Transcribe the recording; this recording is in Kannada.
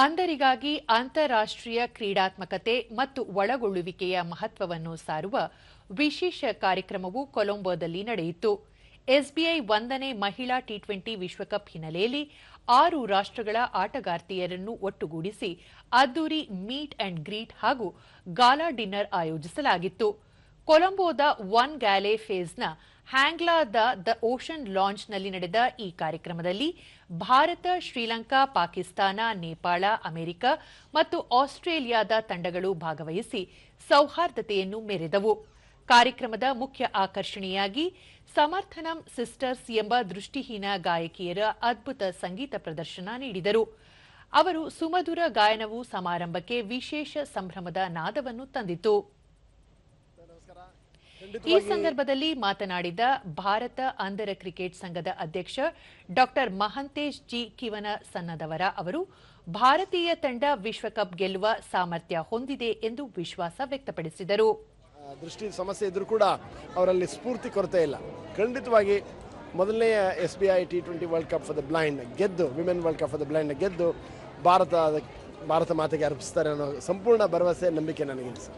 ಅಂಧರಿಗಾಗಿ ಅಂತಾರಾಷ್ಟ್ರೀಯ ಕ್ರೀಡಾತ್ಮಕತೆ ಮತ್ತು ಒಳಗೊಳ್ಳುವಿಕೆಯ ಮಹತ್ವವನ್ನು ಸಾರುವ ವಿಶೇಷ ಕಾರ್ಯಕ್ರಮವು ಕೊಲಂಬೋದಲ್ಲಿ ನಡೆಯಿತು. ಎಸ್ಬಿಐ ಒಂದನೇ ಮಹಿಳಾ ಟಿ ಟ್ವೆಂಟಿ ವಿಶ್ವಕಪ್ ಹಿನ್ನೆಲೆಯಲ್ಲಿ ಆರು ರಾಷ್ಟ್ರಗಳ ಆಟಗಾರ್ತಿಯರನ್ನು ಒಟ್ಟುಗೂಡಿಸಿ ಅದ್ದೂರಿ ಮೀಟ್ ಅಂಡ್ ಗ್ರೀಟ್ ಹಾಗೂ ಗಾಲಾ ಡಿನ್ನರ್ ಆಯೋಜಿಸಲಾಗಿತ್ತು. ಕೊಲಂಬೋದ ಒನ್ ಗ್ಯಾಲೆ ಫೇಸ್ನ ಹ್ಯಾಂಗ್ಲಾದ ದ ಓಷನ್ ಲಾಂಚ್ನಲ್ಲಿ ನಡೆದ ಈ ಕಾರ್ಯಕ್ರಮದಲ್ಲಿ ಭಾರತ, ಶ್ರೀಲಂಕಾ, ಪಾಕಿಸ್ತಾನ, ನೇಪಾಳ, ಅಮೆರಿಕ ಮತ್ತು ಆಸ್ಟ್ರೇಲಿಯಾದ ತಂಡಗಳು ಭಾಗವಹಿಸಿ ಸೌಹಾರ್ದತೆಯನ್ನು ಮೆರೆದವು. ಕಾರ್ಯಕ್ರಮದ ಮುಖ್ಯ ಆಕರ್ಷಣೆಯಾಗಿ ಸಮರ್ಥನಂ ಸಿಸ್ಟರ್ಸ್ ಎಂಬ ದೃಷ್ಟಿಹೀನ ಗಾಯಕಿಯರ ಅದ್ಭುತ ಸಂಗೀತ ಪ್ರದರ್ಶನ ನೀಡಿದರು. ಅವರು ಸುಮಧುರ ಗಾಯನವು ಸಮಾರಂಭಕ್ಕೆ ವಿಶೇಷ ಸಂಭ್ರಮದ ನಾದವನ್ನು ತಂದಿತು. ಈ ಸಂದರ್ಭದಲ್ಲಿ ಮಾತನಾಡಿದ ಭಾರತ ಅಂಧರ ಕ್ರಿಕೆಟ್ ಸಂಘದ ಅಧ್ಯಕ್ಷ ಡಾಕ್ಟರ್ ಮಹಂತೇಶ್ ಜಿ ಕಿವನ ಸನ್ನದವರ ಅವರು ಭಾರತೀಯ ತಂಡ ವಿಶ್ವಕಪ್ ಗೆಲ್ಲುವ ಸಾಮರ್ಥ್ಯ ಹೊಂದಿದೆ ಎಂದು ವಿಶ್ವಾಸ ವ್ಯಕ್ತಪಡಿಸಿದರು. ದೃಷ್ಟಿ ಸಮಸ್ಯೆ ಇದ್ರೂ ಕೂಡ ಅವರಲ್ಲಿ ಸ್ಫೂರ್ತಿ ಕೊರತೆ ಇಲ್ಲ. ಖಂಡಿತವಾಗಿ ಮೊದಲನೆಯ S B I T twenty world cup for the blind ಗೆದ್ದು women world cup for the blind ಗೆದ್ದು ಭಾರತ ಭಾರತ ಮಾತೆಗೆ ಅರ್ಪಿಸ್ತಾರೆ ಅನ್ನೋ ಸಂಪೂರ್ಣ ಭರವಸೆ ನಂಬಿಕೆ ನನಗಿದೆ ಸರ್.